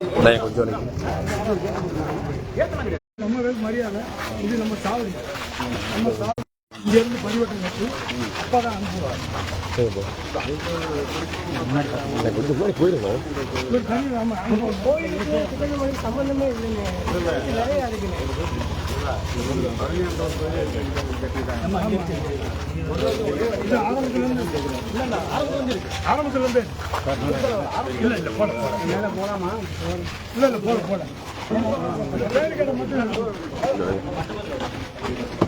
நான் கொஞ்சம் நம்ம வேறு மரியாதை இது நம்ம சாவடி நம்ம சாவடி இங்கேருந்து பரிவட்டம் கட்டி அப்பா தான் அனுப்புவார் கொஞ்சம் நம்ம சம்பந்தமே இல்லைங்க நிறைய இருக்குங்க ஆரம்பத்துலேருந்து இல்லை இல்லை மேலே போகலாமா இல்லை இல்லை மட்டும்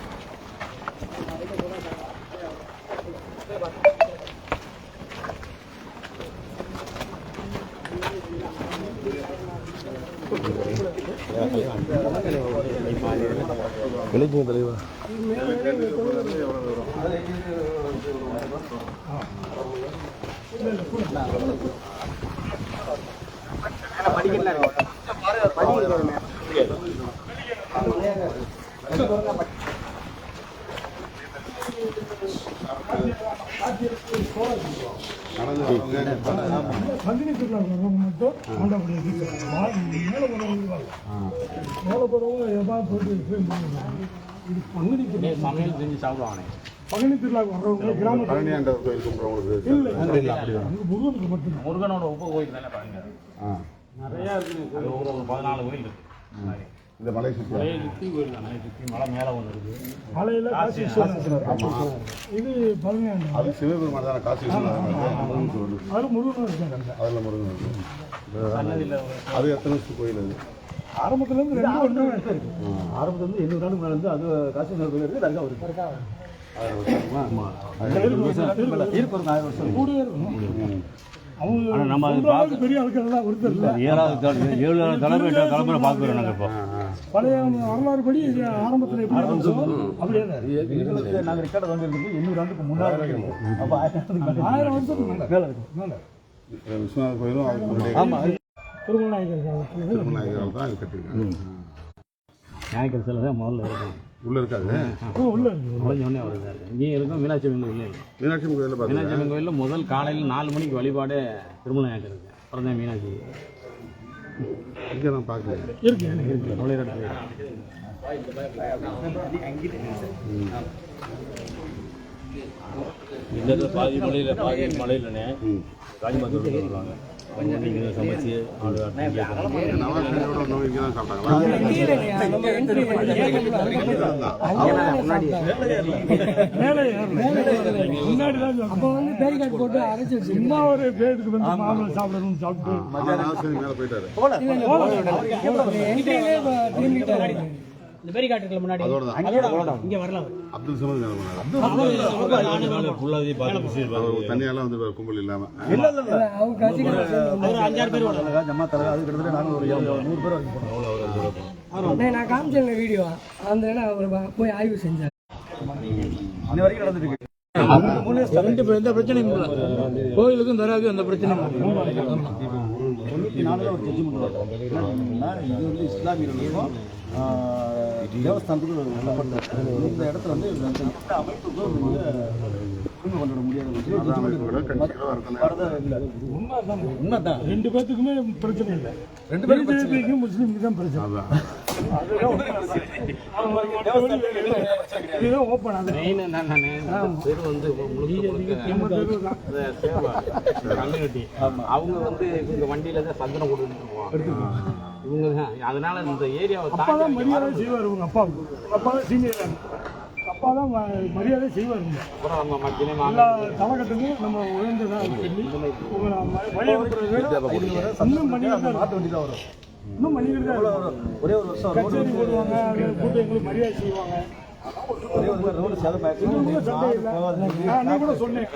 பிளாட் எடுத்து கொஞ்சம் போங்க அது மண்டபத்துக்கு போயிருங்க விளைக்குங்க தலைவா நந்தினி திருவிழா மட்டும் ஆண்டவருடைய மேலே போகிறவங்க வாங்க. மேலே போகிறவங்க எதா போயிட்டு இது பங்குனி திருவிழா. சமையல் செஞ்சு சாப்பிடுவானே. பங்குனி திருவிழாவுக்கு வர்றவங்க கோயில் கும்பிட்றவங்களுக்கு இல்லை அங்கே முருகனுக்கு மட்டும் முருகனோட உப்பு கோயில் தானே பாருங்க நிறைய இருக்கு அது ஒரு ஒரு பதினாலு கோயில் இருக்கு. இந்த மலை சுற்றி. மலையை சுற்றி கோயில் சுற்றி மலை மேலே ஒன்று இருக்கு மலையில் காசி. இது பதினேழு அது சிவபெருமான் தானே காசி முருகன் கோயில் அதில் முருகனும் இருக்காங்க அதில் முருகன் இருக்கு. அது எத்தனை வருஷம் கோயில் அது? ஆரம்பத்துலேருந்து ரெண்டு ஒன்று இருக்கு. ஆரம்பத்துல இருந்து எண்ணூறு மேல இருந்து அது காசி நகர் கோயில் இருக்கு தர்கா ஒரு ஆயிரம் வருஷம். கூடவே இருக்கும். அவங்க நம்ம அது பெரிய ஆட்கள்லாம் ஒருத்தர் இல்லை. ஏழாவது தலை- ஏழு தலைமுறை தலைமுறை பார்க்குறோம் நாங்கள் இப்போ. பழைய வரலாறு படி ஆரம்பத்தில் எப்படி அப்படியே. எங்களுக்கு நாங்க ரெக்கார்டு வந்து இருக்கு எண்ணூறு ஆண்டுக்கு முன்னாடி இருக்கு அப்ப ஆயிரம் ஆண்டுக்கு ஆயிரம் வருஷத்துக்கு மேல மேல இருக்கு. மேல விஸ்வநாதர் கோயிலும் திருமணாயிரம் தான் அது கட்டியிருக்காங்க. ஞாயிற்று சிலை தான் முதல்ல இருக்கும் உள்ள இருக்காது உள்ள இருக்கு உடனே வருது இங்கேயும் இருக்கும். மீனாட்சி அம்மன் கோயில் இல்லை மீனாட்சி அம்மன் கோயிலில் மீனாட்சி அம்மன் கோயிலில் முதல் காலையில் நாலு மணிக்கு வழிபாடு திருமணம் ஆகிருக்கு அப்புறம் தான் மீனாட்சி. இங்கே நான் பார்க்கல இருக்கு இருக்கு. இந்த பாதி மலையில் பாதி மலையிலனே வந்து இங்கே சமைச்சு சும்மா ஒரு பேருக்கு வந்து மாம்பழம் சாப்பிடணும்னு சாப்பிட்டு போயிட்டாரு. இந்த பேரிகாட் இருக்குல்ல முன்னாடி இங்க வரலாம் அப்துல் சமது தனியாலாம் வந்து கும்பல் இல்லாமல் ஒரு அஞ்சாறு பேர் ஜம்மா தலகா அது கிட்டத்தட்ட ஒரு எழுநூறு, நூறு பேர் வரைக்கும் போனோம் நான் காமிச்சேன் வீடியோ அந்த போய் ஆய்வு செஞ்சார். இன்ன வரைக்கும் நடந்துட்டு ரெண்டு பேர் எந்த பிரச்சனையும் இல்லை. கோயிலுக்கும் தராது அந்த பிரச்சனையும் நாலுல ஒரு ஜட்ஜ்மெண்ட் இது வந்து இஸ்லாமியர்களுக்கும் ஆஹ், தேவஸ்தானத்துக்கும் ஒரு நல்ல இந்த இடத்துல வந்து இந்த அமைப்புக்கு கொண்டாட முடியாது. உண்மைதான். ரெண்டு பேத்துக்குமே பிரச்சனை இல்லை. ரெண்டு பேரும் பிஜேபிக்கும் முஸ்லீமுக்கு தான் பிரச்சனை. என்னன்னா பேர் வந்து முழுக்க இந்த கம்யூனிட்டி அவங்க வந்து இவங்க வண்டியில தான் சந்தனம் கொடுத்துட்டு போவாங்க இவங்க தான் அதனால இந்த ஏரியாவை அப்பா தான் மரியாதை செய்வார். உங்க அப்பா அப்பா தான் சீனியர் அப்பா தான் மரியாதை செய்வார் அப்புறம் எல்லா தலைக்கட்டுக்கும் நம்ம உயர்ந்ததாக சொல்லி உங்களை ம- இன்னும் வண்டி தான் வரும் இன்னும் பண்ணிக்கிட்டு. ஒரே ஒரு வருஷம் கச்சேரி போடுவாங்க அது கூட்டு எங்களுக்கு மரியாதை செய்வாங்க. நான் கூட சொன்னேன்.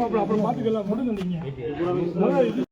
மாப்பிள்ளை, அப்புறம் பார்த்துக்கலாம் முடிங்க நீங்க.